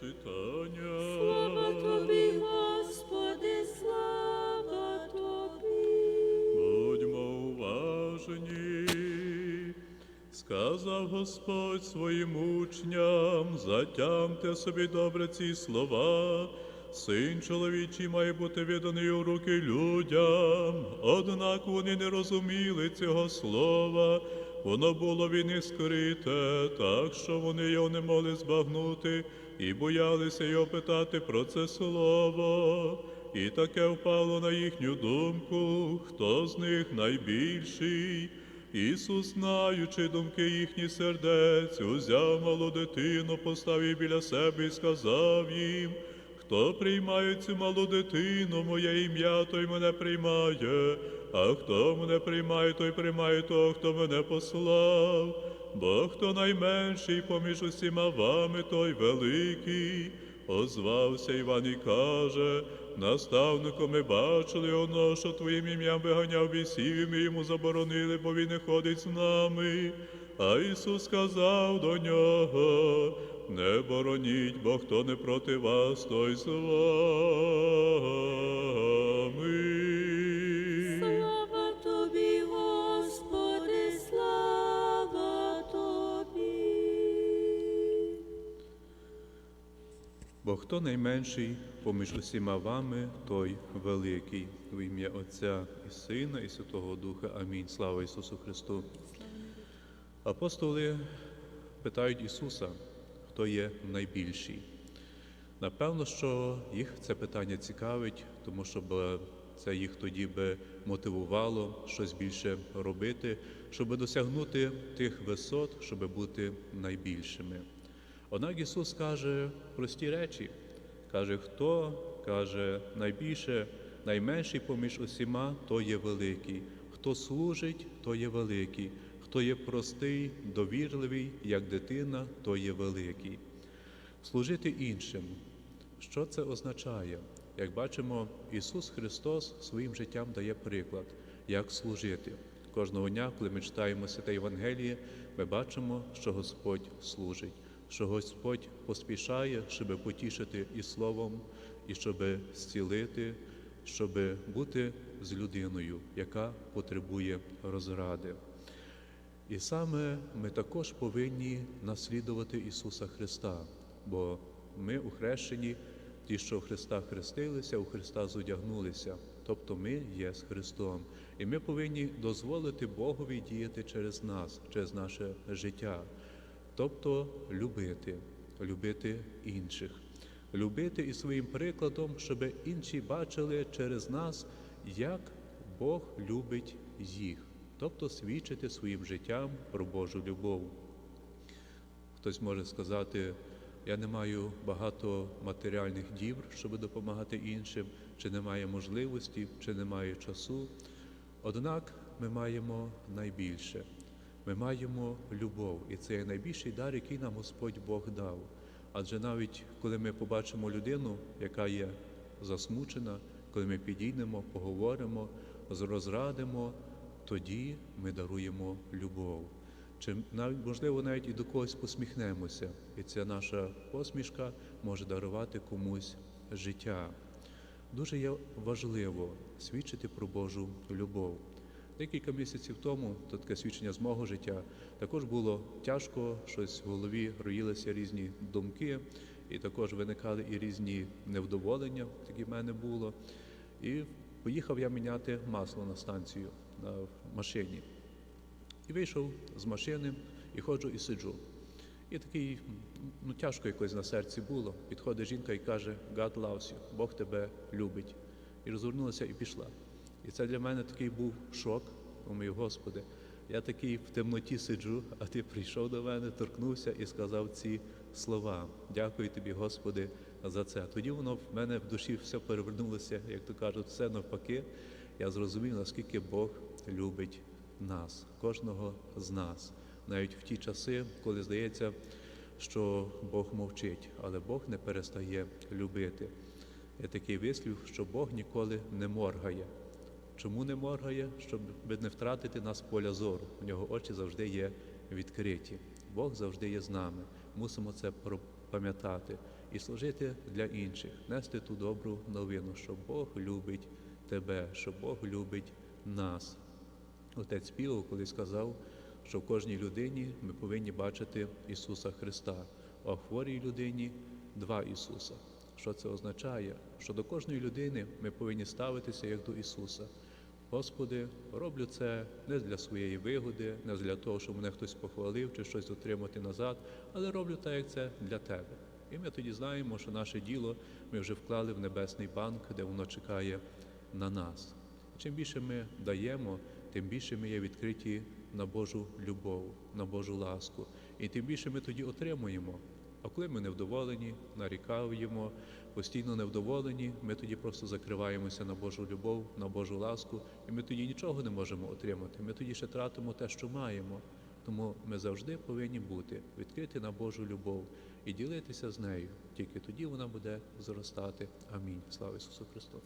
читання. Слава тобі, Господи, слава тобі. Будьмо уважні. Сказав Господь своїм учням, затямте собі добре ці слова. Син чоловічий має бути відданий у руки людям, однак вони не розуміли цього слова. Воно було він і скрите, так що вони його не могли збагнути і боялися його питати про це слово. І таке впало на їхню думку, хто з них найбільший. Ісус, знаючи думки їхні сердець, узяв малу дитину, поставив біля себе і сказав їм, хто приймає цю малу дитину, моє ім'я, той мене приймає, а хто мене приймає, той приймає того, хто мене послав. Бо хто найменший поміж усіма вами, той великий. Озвався Іван і каже, наставнику, ми бачили оно, що твоїм ім'ям виганяв бісів, і ми йому заборонили, бо він не ходить з нами. А Ісус сказав до нього, не бороніть, бо хто не проти вас, той з вами. Бо хто найменший поміж усіма вами, той великий. В ім'я Отця і Сина, і Святого Духа. Амінь. Слава Ісусу Христу. Апостоли питають Ісуса, хто є найбільший. Напевно, що їх це питання цікавить, тому що це їх тоді би мотивувало щось більше робити, щоб досягнути тих висот, щоб бути найбільшими. Однак Ісус каже прості речі. Каже, хто каже найбільше, найменший поміж усіма, то є великий. Хто служить, то є великий. Хто є простий, довірливий, як дитина, то є великий. Служити іншим. Що це означає? Як бачимо, Ісус Христос своїм життям дає приклад, як служити. Кожного дня, коли ми читаємо Святе Євангеліє, ми бачимо, що Господь служить, що Господь поспішає, щоб потішити і словом, і щоб зцілити, щоб бути з людиною, яка потребує розради. І саме ми також повинні наслідувати Ісуса Христа, бо ми у хрещенні, ті, що в Христа хрестилися, у Христа зодягнулися, тобто ми є з Христом. І ми повинні дозволити Богові діяти через нас, через наше життя, тобто любити, любити інших, любити і своїм прикладом, щоб інші бачили через нас, як Бог любить їх тобто свідчити своїм життям про Божу любов. Хтось може сказати, я не маю багато матеріальних дібр, щоб допомагати іншим, чи немає можливості, чи немає часу. Однак ми маємо найбільше. Ми маємо любов, і це найбільший дар, який нам Господь Бог дав. Адже навіть коли ми побачимо людину, яка є засмучена, коли ми підійдемо, поговоримо, розрадимо, тоді ми даруємо любов. Чи навіть можливо навіть і до когось посміхнемося, і ця наша посмішка може дарувати комусь життя. Дуже є важливо свідчити про Божу любов. Декілька місяців тому, то таке свідчення з мого життя, також було тяжко, щось в голові роїлися різні думки, і також виникали і різні невдоволення, такі в мене було. І поїхав я міняти масло на станцію на машині. І вийшов з машини, і ходжу, і сиджу. І такий, ну тяжко якось на серці було. Підходить жінка і каже, God loves you, Бог тебе любить. І розвернулася і пішла. І це для мене такий був шок, думаю, Господи, я такий в темноті сиджу, а ти прийшов до мене, торкнувся і сказав ці слова. Дякую тобі, Господи, за це. Тоді воно в мене в душі все перевернулося, як то кажуть, все навпаки. Я зрозумів, наскільки Бог любить нас, кожного з нас, навіть в ті часи, коли здається, що Бог мовчить, але Бог не перестає любити. Є такий вислів, що Бог ніколи не моргає. Чому не моргає? Щоб не втратити нас поля зору. У нього очі завжди є відкриті. Бог завжди є з нами. Мусимо це пам'ятати. І служити для інших, нести ту добру новину, що Бог любить тебе, що Бог любить нас. Отець Піо колись сказав, що в кожній людині ми повинні бачити Ісуса Христа, а в хворій людині два Ісуса. Що це означає? Що до кожної людини ми повинні ставитися як до Ісуса. Господи, роблю це не для своєї вигоди, не для того, щоб мене хтось похвалив чи щось отримати назад, але роблю так, як це для Тебе. І ми тоді знаємо, що наше діло ми вже вклали в небесний банк, де воно чекає на нас. Чим більше ми даємо, тим більше ми є відкриті на Божу любов, на Божу ласку. І тим більше ми тоді отримуємо. А коли ми невдоволені, нарікаємо, постійно невдоволені, ми тоді просто закриваємося на Божу любов, на Божу ласку, і ми тоді нічого не можемо отримати. Ми тоді ще тратимо те, що маємо. Тому ми завжди повинні бути відкриті на Божу любов і ділитися з нею. Тільки тоді вона буде зростати. Амінь. Слава Ісусу Христу!